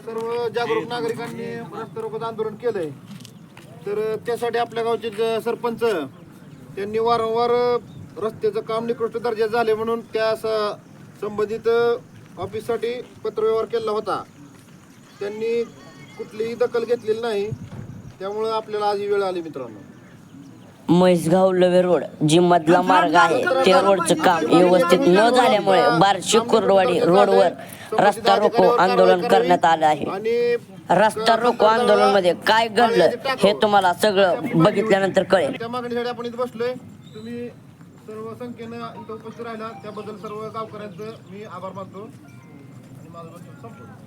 सर्व जागरूक नागरिकांनी रस्ता रोको आंदोलन केलंय तर त्यासाठी आपल्या गावचे ज- सरपंच त्यांनी वारंवार रस्त्याचं काम निकृष्ट दर्जाचं झाले म्हणून त्या स- संबंधित ऑफिससाठी पत्रव्यवहार केला होता त्यांनी कुठलीही दखल घेतलेली नाही त्यामुळं आपल्याला आज ही वेळ आली मित्रांनो म्हैसगाव लवे रोड जी मधला मार्ग आहे त्या रोडचं काम व्यवस्थित न झाल्यामुळे बार्शी कुर्डवाडी रोडवर रस्ता रोको आंदोलन करण्यात आलं आहे. आणि रस्ता रोको आंदोलनमध्ये काय घडलं हे तुम्हाला सगळं बघितल्यानंतर कळेल. त्या मागणीसाठी आपण इथे बसलोय. तुम्ही सर्व संख्येनं इथं उपस्थित राहिला. त्याबद्दल सर्व गावकऱ्यांचं मी आभार मानतो. आणि माझं वक्तव्य संपलं.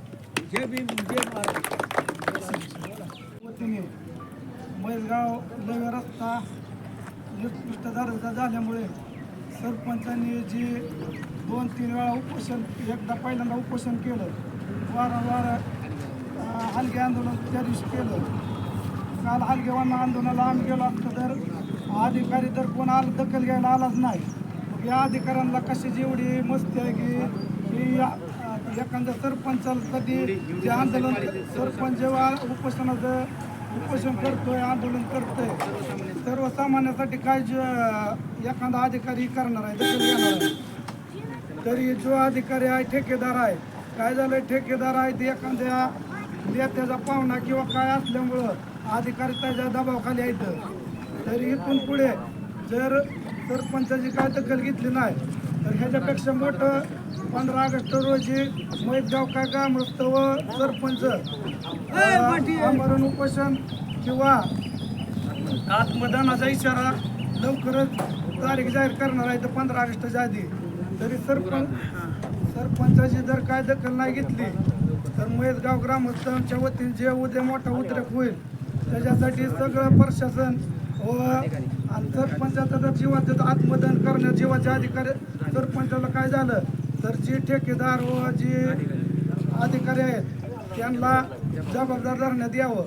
वतीने मैलगाव लवे रस्ता निकृष्ट दर्जा झाल्यामुळे सरपंचांनी जी दोन तीन वेळा उपोषण एकदा पहिल्यांदा उपोषण केलं. वारंवार हलगे आंदोलन त्या दिवशी केलं. काल हलगेवांना आंदोलनाला आम्ही गेलो असतो तर अधिकारी तर कोण आला दखल घ्यायला आलाच नाही. या अधिकाऱ्यांना कशी जेवढी मस्ती आहे की एखाद्या सरपंचाला कधी जे आंदोलन सरपंच जेव्हा उपोषणाचं उपोषण करतोय आंदोलन करतोय सर्वसामान्यासाठी काय जे एखादा अधिकारी करणार आहे दखल घेणार आहे. तरी जो अधिकारी आहे ठेकेदार आहे काय झालं ठेकेदार आहे ते एखाद्या नेत्याचा पाहुणा किंवा काय असल्यामुळं अधिकारी त्याच्या दबावाखाली आहेत. तरी इथून पुढे जर सरपंचाची काय दखल घेतली नाही तर ह्याच्यापेक्षा मोठं पंधरा ऑगस्ट रोजी मैदगाव काय ग्रामस्थ व सरपंच आमरण उपोषण किंवा आत्मदानाचा इशारा लवकरच तारीख जाहीर करणार आहे तर पंधरा ऑगस्टच्या आधी. तरी सरपंच सरपंचाची जर काय दखल नाही घेतली तर महेशगाव ग्रामस्थांच्या वतीने जे उद्या मोठा उद्रेक होईल त्याच्यासाठी सगळं प्रशासन व आणि सरपंचाचा जर जीवाचं आत्मदान करण्यात जीवाच्या अधिकारी सरपंचाला काय झालं तर जे ठेकेदार व जे अधिकारी आहेत त्यांना जबाबदार धरण्यात यावं.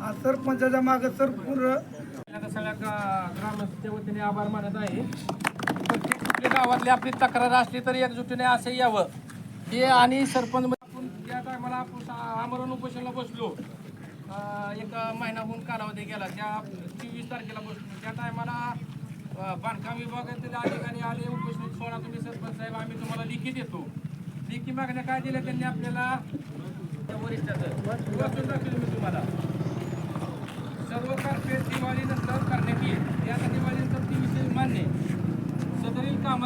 आणि सरपंचाच्या मागे सर पूर्ण सगळ्या ग्रामस्थांच्या वतीने आभार मानत आहे. प्रत्येक कुठल्या गावातली आपली तक्रार असली तरी एकजुटीने असं यावं. हे आणि सरपंच आपण त्या टायमाला आपण आमरण उपोषणाला बसलो. एक महिनाहून कालावधी गेला. त्या चोवीस तारखेला बसलो. त्या टायमाला बांधकाम विभागातील अधिकारी आले उपोषण सोडा तुम्ही सरपंच साहेब आम्ही तुम्हाला लिखी देतो. लिखी मागण्या काय दिल्या त्यांनी आपल्याला? वरिष्ठाचं. वाचून दाखवलं मी तुम्हाला. सर्व कार्पेट दिवाळीनंतर करण्यात येईल या दिवाळीनंतर ती विषय मान्य आहे.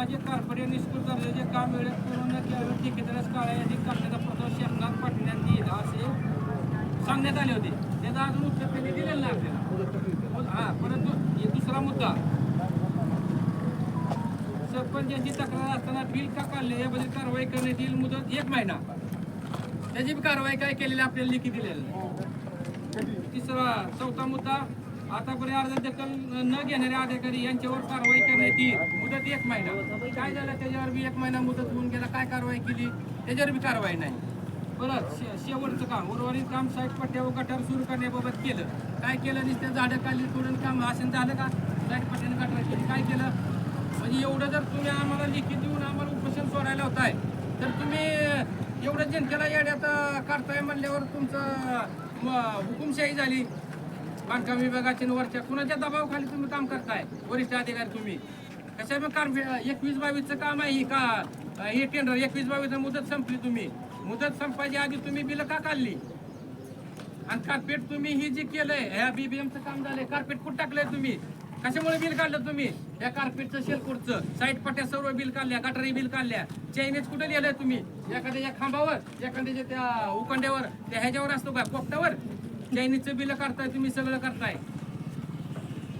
माझे कामाचे कार्पेट दर्जाचे काम वेळेत पूर्ण न केल्यावर ठेकेदारास काळ्या यादी करण्याचा प्रस्ताव शासनात पाठवण्यात दिला असे सांगण्यात आले होते. त्याचा अजून उत्तर त्यांनी दिलेलं नाही आपल्याला. हा परंतु हे दुसरा मुद्दा. सरपंचांची तक्रार असताना बिल का काढले याबद्दल कारवाई करण्यात येईल मुदत एक महिना. त्याची कारवाई काय केलेली आपल्याला लिखी दिलेली तिसरा चौथा मुद्दा आतापर्यंत अर्ज दखल न घेणारे अधिकारी यांच्यावर कारवाई करण्यात येईल. मुदत एक महिना. काय झालं? त्याच्यावर बी एक महिना मुदत होऊन गेला. काय कारवाई केली? त्याच्यावर बी कारवाई नाही. परत शे शेवटचं काम. उर्वरित काम साईट पट्ट्या व गटार सुरू करण्याबाबत केलं. काय केलं? नुसत्या झाडं काढली तोडून काम असं झालं का? साईट पट्ट्याने गटार केली. काय केलं? म्हणजे एवढं जर तुम्ही आम्हाला लिखित देऊन आम्हाला उपोषण सोडायला होताय तर तुम्ही एवढं जनतेला येड्यात अं, काढताय म्हणल्यावर तुमचं हुकुमशाही झाली. बांधकाम विभागाची वरच्या कुणाच्या दबावाखाली तुम्ही काम करताय? वरिष्ठ अधिकारी तुम्ही. कशा मग काम? एकवीस बावीसचं काम आहे का? हे टेंडर एकवीस बावीस मुदत संपली तुम्ही. मुदत संपायच्या आधी तुम्ही बिल का काढली? आणि कार्पेट तुम्ही ही जी केलंय ह्या बीबीएमचं काम झालंय. कार्पेट कुठं टाकलंय तुम्ही? कशामुळे बिल काढलं तुम्ही? या कार्पेटचं शेलकोटचं. साईड पट्ट्या सर्व बिल काढल्या गटारी बिल काढल्या. चायनीज कुठे लिहिलंय तुम्ही? एखाद्याच्या खांबावर एखाद्याच्या त्या उकंड्यावर त्या ह्याच्यावर असतो का? पोपटावर? चायनीजचं बिल काढताय तुम्ही सगळं करताय.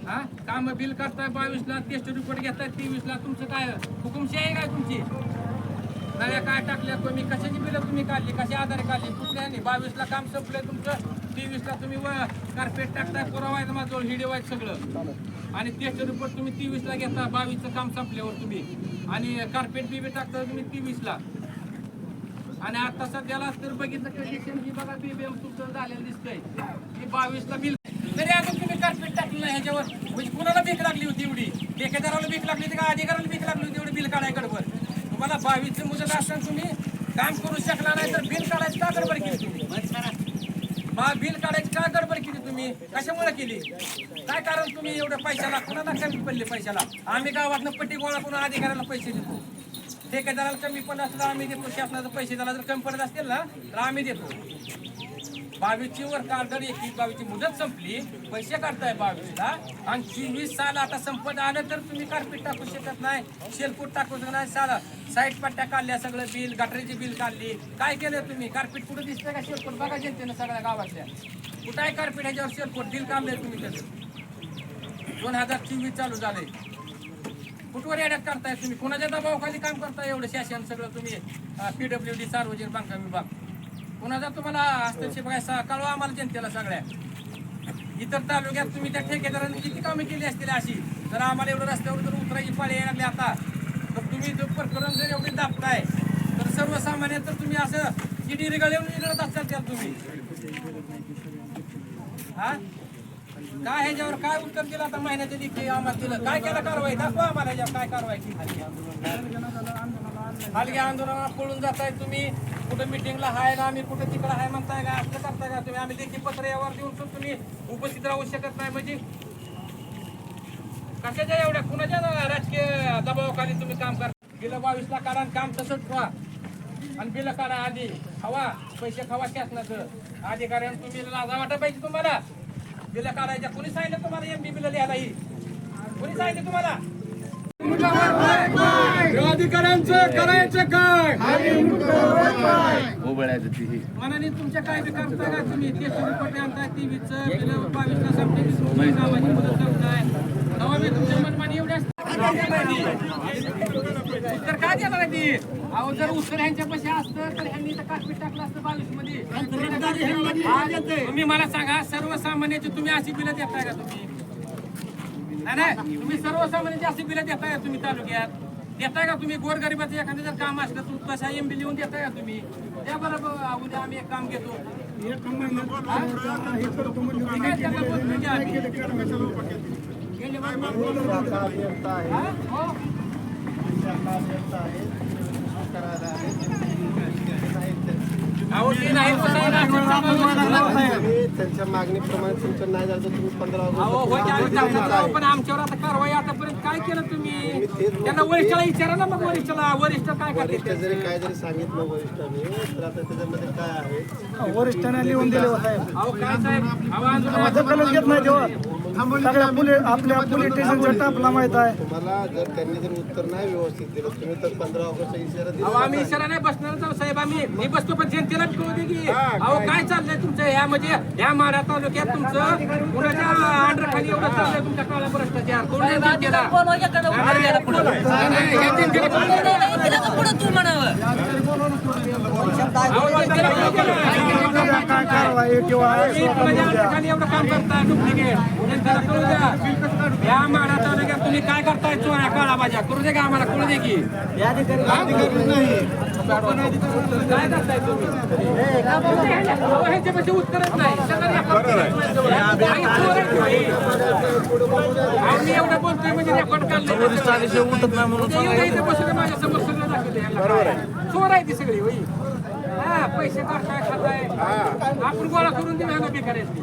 हा? काम बिल करताय बावीसला टेस्ट रिपोर्ट घेताय तेवीसला. तुमचं काय हुकुमशाही आहे काय तुमची? नव्या काय टाकल्या तुम्ही? कशाची बिलं तुम्ही काढली? कशा आधारे काढली? कुठल्या नाही बावीसला काम संपलंय तुमचं तेवीसला तुम्ही व कार्पेट टाकताय पुरावा आहे माझं हिडिओ सगळं. आणि टेस्ट रिपोर्ट तुम्ही तेवीसला घेता बावीसचं काम संपल्यावर तुम्ही. आणि कार्पेट बी टाकता तुम्ही तेवीसला. आणि आता सध्याला तर बघितलं कंडिशन ही बघा बीबीएम तुमचं झालेलं दिसतंय. की बावीसला बिल तरी अजून तुम्ही कार्पेट टाकलं ह्याच्यावर. म्हणजे कुणाला भीक लागली होती एवढी? ठेकेदाराला भीक लागली होती का? अधिकाराला भीक लागली होती एवढी बिल काढाय गडबड तुम्हाला बावीस मुदत असताना तुम्ही काम करू शकला नाही तर बिल काढायचं का गडबड केली तुम्ही? बा बिल काढायची का गडबड केली तुम्ही? कशामुळे केली? काय कारण तुम्ही एवढ्या पैशाला? कुणाला कमी पडले पैशाला? आम्ही गावातनं पट्टी गोळा करून अधिकाऱ्याला पैसे देतो. ठेकेदाराला कमी पडत असलं आम्ही देतो. शासनाचं पैसे झाला जर कमी पडत असतील ना तर आम्ही देतो. बावीसची वर काढतर एकवीस बावीसची मुदत संपली पैसे काढताय बावीसला. आणि चोवीस साल आता संपत आलं तर तुम्ही कार्पेट टाकू शकत नाही शेलफूट टाकू शकत नाही साला साईड पट्ट्या काढल्या सगळं बिल गटरीची बिल काढली. काय केलं तुम्ही? कार्पेट कुठं दिसतंय का? शेलफूट बघा जनतेनं सगळ्या गावातल्या. कुठं आहे कार्पेट ह्याच्यावर शेलफूट बिल काढलंय तुम्ही त्याचं. दोन हजार चोवीस चालू झालंय. कुठवर येण्यात करताय तुम्ही? कोणाच्या दबावाखाली काम करताय एवढं शासन सगळं तुम्ही? पीडब्ल्यू डी सार्वजनिक बांधकाम विभाग. कोणाचा तुम्हाला हस्तक्षेप आहे? कळवा आम्हाला जनतेला सगळ्या. इतर तालुक्यात तुम्ही त्या ठेकेदारांनी किती कामे केली असतील अशी? जर आम्हाला एवढं रस्त्यावर जर उतरायची पाळी यायला लागली आता तर तुम्ही जर प्रकरण जर एवढी दाबताय तर सर्वसामान्य तर तुम्ही असं किती येऊन निघत असाल त्यात तुम्ही? हा काय ह्याच्यावर काय उत्तर दिलं आता महिन्याच्या दिवशी आम्हाला दिलं? काय केलं कारवाई? दाखवा आम्हाला ह्याच्यावर काय कारवाई केली. हलगे आंदोलनाला पळून जाताय तुम्ही. कुठं मिटिंगला हाय ना आम्ही कुठं तिकडं हाय म्हणताय का? असं करताय का तुम्ही? आम्ही लेखी पत्र यावर देऊन सुद्धा तुम्ही उपस्थित राहू शकत नाही. म्हणजे कशाच्या एवढ्या? कुणाच्या ना राजकीय दबावाखाली तुम्ही काम करता? गेलं बावीसला काढा आणि काम तसंच ठेवा. आणि बिल काढा आधी. खावा. पैसे खावा शासनाचं. अधिकाऱ्यांना तुम्ही लाजा वाटा पाहिजे तुम्हाला. बिल काढायच्या. कोणी सांगितलं तुम्हाला एमबी बिल लिहायला ही? कोणी सांगितलं तुम्हाला? अधिकाऱ्यांचं करायचं काय मनाने तुमच्या काय बी करताय का तुम्ही. ते रिपोर्ट आणताय टीव्हीचं बिल बावीसला संपते वीस रुपये कामाची मदत करताय. तेव्हा मी तुमच्या मनमानी एवढ्या देणार ती अहो जर उत्तर ह्यांच्या पैसे असतं तर ह्यांनी तर काटपीट टाकलं असतं बावीसमध्ये हा, तुम्ही मला सांगा सर्वसामान्याची तुम्ही अशी बिलं देताय का तुम्ही नाही तुम्ही सर्वसामान्यांची अशी बिलं देताय का तुम्ही तालुक्यात देताय का तुम्ही गोरगरिबाचं एखादं जर काम असलं तर तशा एम बी लिहून देताय का तुम्ही द्या बरं उद्या आम्ही एक काम घेतो एक हे आहे, त्यांना. हा? हो. त्यांच्या मागणीप्रमाणे तुमचं नाही झालं तर तुम्ही पंधरा हो पण आमच्यावर आता कारवाई आतापर्यंत काय केलं तुम्ही? त्यांना वरिष्ठाला विचारा ना मग वरिष्ठाला. वरिष्ठ काय वरिष्ठ करते जरी काय जरी सांगितलं वरिष्ठांनी तर आता त्याच्यामध्ये काय आहे? वरिष्ठांना लिहून दिले होते अहो काय साहेब? अहो आंदोलन घेत नाही तेव्हा. सगळ्या पोलीस आपल्या पोलीस स्टेशनच्या टापला माहीत आहे. तुम्हाला जर त्यांनी जर उत्तर नाही व्यवस्थित दिलं तुम्ही तर पंधरा ऑगस्टचा इशारा अहो दिला आम्ही इशारा नाही बसणार जाऊ साहेब आम्ही मी बसतो पण जनतेला कळू दे की. अहो काय? चाललंय तुमचं? ह्या म्हणजे ह्या माढा तालुक्यात तुमचं कुणाच्या अंडर खाली एवढं चाललंय तुमच्या काळा भ्रष्टाचार? कोण नाही जनतेला? नाही, नाही, हे जनतेला कळू दे. अहो, जनतेला कळू दे या माढा तालुक्यात तुम्ही काय करताय चोऱ्या काळा भाज्या करू दे का आम्हाला? कळू दे की. काय करताय तुम्ही? अहो, ह्याच्यापाशी उत्तरच नाही. मी एवढं बोलतोय म्हणजे रेकॉर्ड माझ्यासमोर सगळं. चोर आहे ती सगळी होई. हा पैसे काढताय खाताय आपण गोळा करून देऊ ह्यांना बेकारायची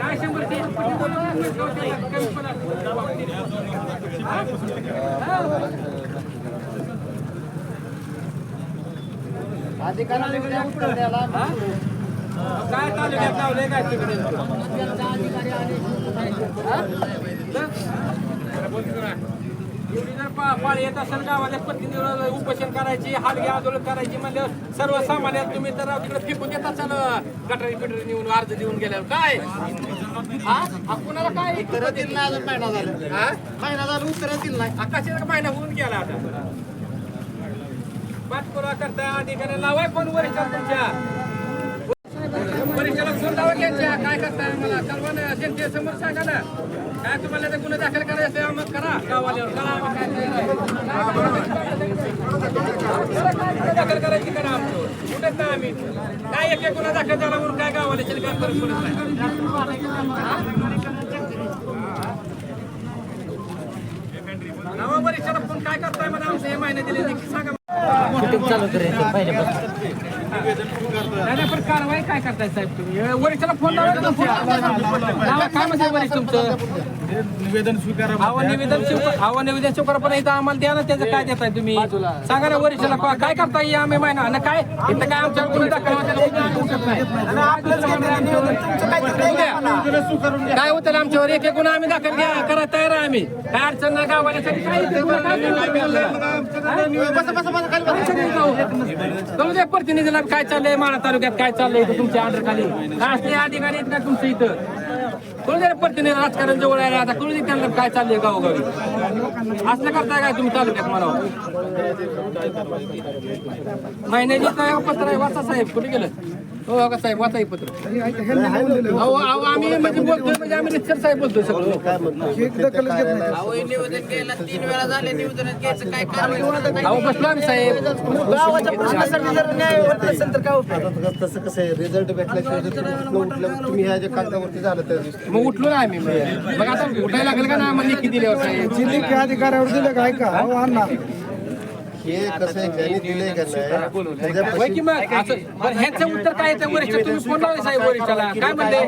काय शंभर ते कमी पण. हा? हा. हा? काय तालुक्यात लावलंय काय तिकडे हा? एवढी जर पा- पाळी येत असेल गावाला प्रतिनिधी उपोषण करायची हालगे आंदोलन करायची म्हणजे सर्वसामान्य तुम्ही तर तिकडे फेकून देत असाल गटारी पिटरी नेऊन अर्ज देऊन गेल्यावर काय? हा? कुणाला काय उत्तर दिलं नाही अजून महिना झाला. हा? महिना झाला उत्तर दिलं नाही आकाशाचा महिना होऊन गेला आता? पाठपुरावा करता अधिकारी लावाय फोन वरिष्ठ तुमच्या? वरिष्ठाला फोन लावा घ्यायच्या काय करताय मला कळवा ना जनते समोर सांगा ना. काय तुम्हाला ते गुन्हा दाखल करायचे मग करा. गावाल्यावर करा दाखल करायची करा आमचं कुठेच नाही आम्ही काय एक एक गुन्हा दाखल झाला म्हणून काय गावाला नाही. नवा वरिष्ठाला फोन काय करताय मला आमचे हे महिने दिले सांगा नाही, पण कारवाई काय करताय साहेब तुम्ही? वरिष्ठाला फोन लावा ना तुमच्या. लावा, काय वरिष्ठ तुमचं? निवेदन स्वीकारा निवेदन स्वीकार निवेदन स्वीकार पण इथं आम्हाला द्या ना त्याचं काय देताय तुम्ही? सांगा ना वरिष्ठाला काय- काय करताय या आम्ही महिना आणि काय? इथं काय आमच्या गुन्हे दाखल. काय होतं आमच्यावर? एक एक गुन्हा आम्ही दाखल घ्या. करा तयार आहे आम्ही. काय अडचण नाही गावाल्यासाठी काय प्रतिनिधीला काय चाललंय माळा तालुक्यात काय चाललंय इथं तुमच्या अंडर खाली काय असते अधिकारी तुमच्या इथं? कळू द्या प्रतिनिधी राजकारण जवळ आले आता कोणी त्यांना काय चाललंय गावोगावी? असलं करताय काय तुम्ही तालुक्यात मला? महिन्याची पत्र आहे वाचा साहेब कुठे गेलं? हो का साहेब वाचा हे पत्र. अहो अहो आम्ही म्हणजे बोलतोय म्हणजे आम्ही निश्चर साहेब बोलतोय सगळं. अहो बसलो आम्ही साहेब. आता तसं कसं आहे रिझल्ट भेटल्याशिवाय जर तुम्ही उठलं तुम्ही ह्या ज्या कागदावरती झालं त्या दिवशी मग उठलो ना आम्ही मग. आता उठायला लागेल का ना? आम्हाला लिखी दिल्यावर साहेब. जिल्हे अधिकाऱ्यावर दिलं काय का हो अण्णा. हे कसं आहे ज्यांनी दिलंय का नाही होय त्याच्यापाशी की मग? असं बरं, ह्याचं उत्तर काय येतं वरिष्ठ तुम्ही फोन लावले साहेब वरिष्ठाला. काय म्हणते?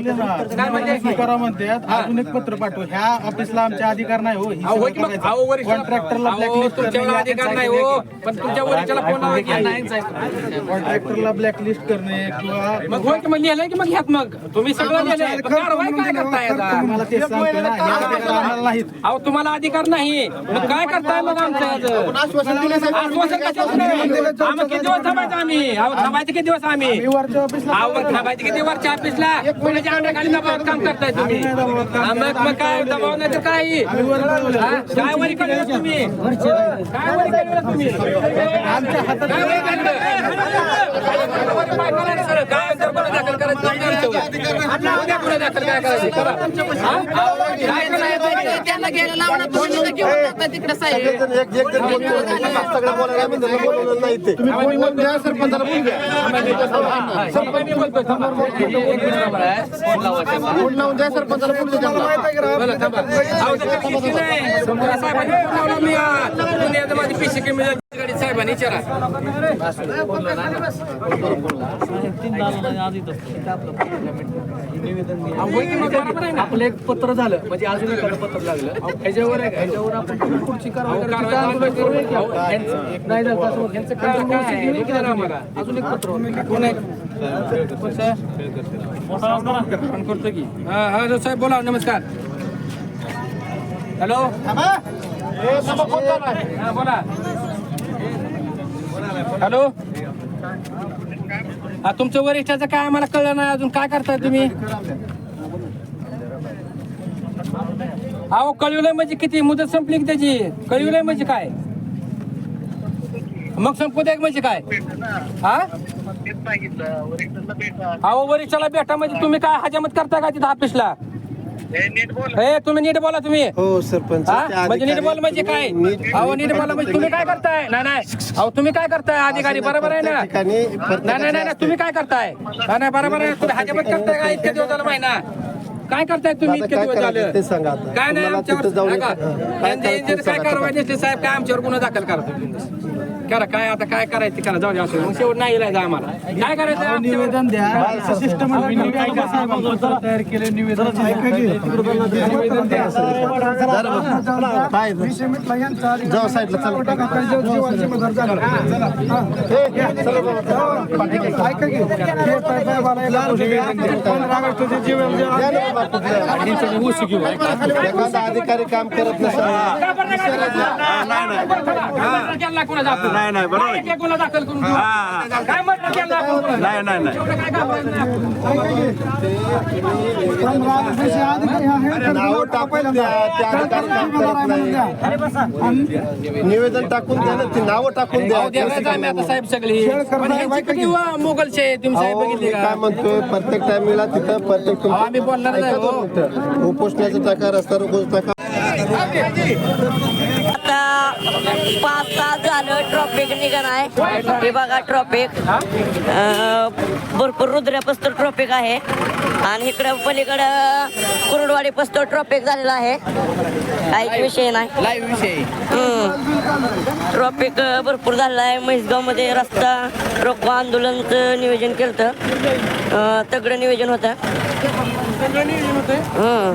काय म्हणते? स्वीकारा म्हणतात अजून एक पत्र पाठव. ह्या ऑफिसला आमचे अधिकार नाही हो. अहो होय की मग? अहो वरिष्ठ कॉन्ट्रॅक्टरला अहो, blacklist तुमच्यावर करणे, अधिकार नाही हो. पण तुमच्या वरिष्ठाला फोन लावा की नाही साहेब. कॉन्ट्रॅक्टरला ब्लॅकलिस्ट करणे किंवा मग होय की मग लिहिलंय की मग ह्यात मग? तुम्ही सगळं लिहिलंय. पण कारवाई काय करताय आता? मला तेच सांगतो ना. हे अधिकार आम्हाला नाहीत अहो तुम्हाला अधिकार नाही. मग काय करताय मग आमचं याचं? आश्वासन दिलं साहेब. आश्वासन कशाचं? आम्ही किती दिवस थांबायचं आम्ही? अहो थांबायचे किती दिवस आम्ही? अहो थांबायचे. किती वरच्या ऑफिसला कोणाच्या अंडरखाली दबावात काम करताय तुम्ही? मग मग काय? दबाव नाही. तर काय? काय वरी केलेलं तुम्ही? काय वरी केलेलं तुम्ही? आमच्या हातात काय वरी केलेलं? काय त्यांना घ्यायला लावणार तुम्ही घेऊन तिकडे साहेब माझी पिशवी कमी साहेबांनी विचारा? आपलं एक पत्र झालं. म्हणजे अजून एखादं पत्र लागलं? ह्याच्यावर? ह्याच्यावर आपण पुढची- नाही झालं. अजून एक पत्र. कोण आहे? कोण साहेब? फोन करतो की. हा हॅलो साहेब बोला नमस्कार. हॅलो? हा बोला. हॅलो? हा तुमच्या वरिष्ठाचं काय आम्हाला कळलं नाही अजून. काय करताय तुम्ही? अहो कळविलंय म्हणजे किती? मुदत संपली की त्याची? कळविलंय म्हणजे काय? मग संपू द्या म्हणजे काय? हा? अहो वरिष्ठाला भेटा म्हणजे तुम्ही काय हजामत करताय का तिथं ऑफिसला हे तुम्ही नीट बोला तुम्ही. हो सरपंच हा? म्हणजे नीट बोल म्हणजे काय? नीट- अहो नीट बोला म्हणजे तुम्ही काय करताय? नाही नाही. अहो तुम्ही काय करताय अधिकारी? बरोबर आहे ना? ठिकाणी नाही नाही नाही नाही, तुम्ही काय करताय? नाही नाही बरोबर आहे तुम्ही हजामत करताय का? इतके दिवस झालं महिना काय करताय तुम्ही? इतके काय दिवस करायचं झालं ते सांगा आता. काय नाही तुम्हाला आमच्यावर जाऊन नका. हा, काय कारवाई नसते साहेब काय आमच्यावर गुन्हा दाखल करा तुम्ही? करा काय आता काय करायचं करा जाऊ द्या असं मग शेवट नाही इलाज आम्हाला. काय करायचं? आमच्यावर? निवेदन द्या. तयार केले निवेदन मिटला यांचा जाऊ साईडला हे. अधिकारी काम करत नसेल. बरं नाही एक एक गुन्हा दाखल करून? काय आपण? एवढं काय घाबरायचं नाही आपण. पंधरा ऑगस्टचे अधिकारी हा हे नावं टाकून द्या ते अधिकारी काम करत नाही निवेदन टाकून द्या ना ती नावं टाकून द्या. अहो, देवाचं आम्ही आता साहेब सगळी पण ह्यांची किती वा- मोगलचे आहे, तुम्ही साहेब अहो, बघितले मी का? काय म्हणतोय प्रत्येक टायमिंगला तिथं प्रत्येक आम्ही बोलणार नाही, हो. उपोषणाचं टाका रस्ता टाका. आता पाच तास निघाण आहे. हे बघा ट्रॉफिक भरपूर रुद्र्या पस्तर ट्रॉफिक आहे. आणि इकडं पलीकडं कुरुडवाडी पस्तर ट्रॉफिक झालेला आहे. काहीच विषय नाही. विषय. ट्रॉफिक भरपूर झालेला आहे. म्हैसगावमध्ये रस्ता रोको आंदोलनचं नियोजन केलं होतं. तगडं नियोजन होतं हं.